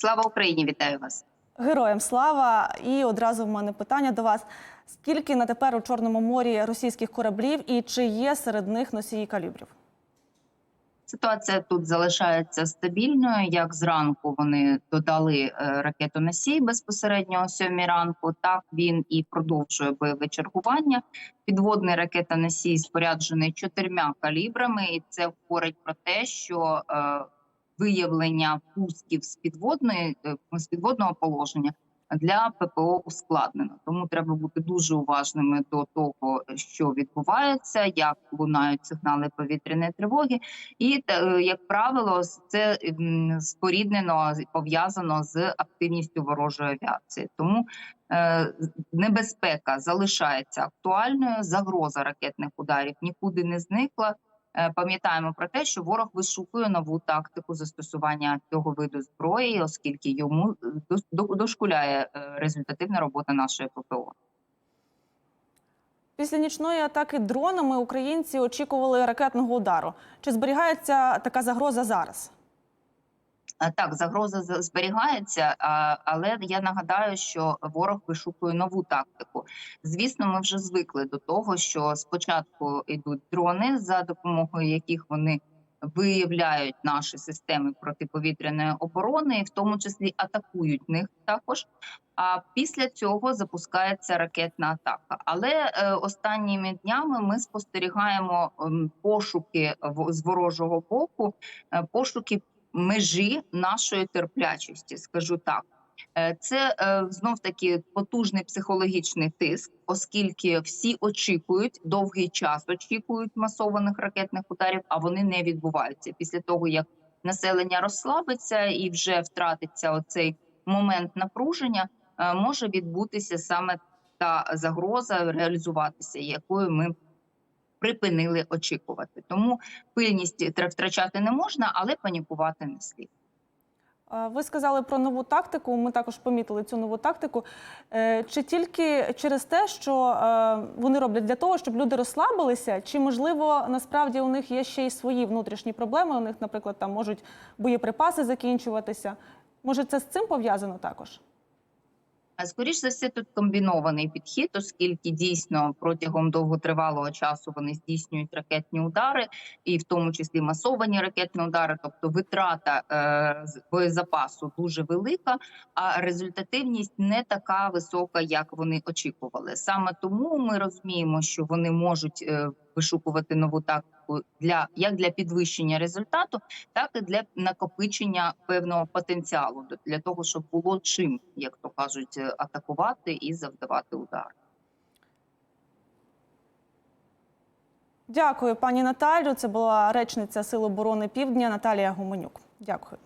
Слава Україні! Вітаю вас! Героям слава! І одразу в мене питання до вас: скільки на тепер у Чорному морі російських кораблів і чи є серед них носії калібрів? Ситуація тут залишається стабільною. Як зранку вони додали е, ракетоносій безпосередньо о сьомій ранку, так він і продовжує бойове чергування. Підводний ракетоносій споряджений чотирма калібрами, і це говорить про те, що е, виявлення пусків з підводної е, з підводного положення для ППО ускладнено. Тому треба бути дуже уважними до того, що відбувається, як лунають сигнали повітряної тривоги, і е, як правило, це споріднено пов'язано з активністю ворожої авіації. Тому е, небезпека залишається актуальною. Загроза ракетних ударів нікуди не зникла. Е, Пам'ятаємо про те, що ворог вишукує нову тактику застосування цього виду зброї, оскільки йому е, дошкуляє е, результативна робота нашої ППО. Після нічної атаки дронами українці очікували ракетного удару. Чи зберігається така загроза зараз? Е, Так, загроза зберігається, але я нагадаю, що ворог вишукує нову тактику. Звісно, ми вже звикли до того, що спочатку йдуть дрони, за допомогою яких вони виявляють наші системи протиповітряної оборони, в тому числі атакують них також. А після цього запускається ракетна атака. Але е, останніми днями ми спостерігаємо пошуки в- з ворожого боку, е, пошуки межі нашої терплячості, скажу так. Е, Це знов таки потужний психологічний тиск, оскільки всі очікують довгий час, очікують масованих ракетних ударів, а вони не відбуваються після того, як населення розслабиться і вже втратиться оцей момент напруження, е, може відбутися саме та загроза реалізуватися, якою ми припинили очікувати. Тому пильність втрачати не можна, але панікувати не слід. Ви сказали про нову тактику. Ми також помітили цю нову тактику. Е, Чи тільки через те, що е, вони роблять для того, щоб люди розслабилися, чи можливо насправді у них є ще й свої внутрішні проблеми? У них, наприклад, там можуть боєприпаси закінчуватися. Може, це з цим пов'язано також? А скоріш за все, тут комбінований підхід, оскільки дійсно протягом довготривалого часу вони здійснюють ракетні удари, і в тому числі масовані ракетні удари, тобто витрата е, боєзапасу дуже велика, а результативність не така висока, як вони очікували. Саме тому ми розуміємо, що вони можуть е, вишукувати нову тактику для як для підвищення результату, так і для накопичення певного потенціалу для того, щоб було чим, як то кажуть, е, атакувати і завдавати удар. Дякую, пані Наталю. Це була речниця Сил оборони Півдня Наталія Гуменюк. Дякую.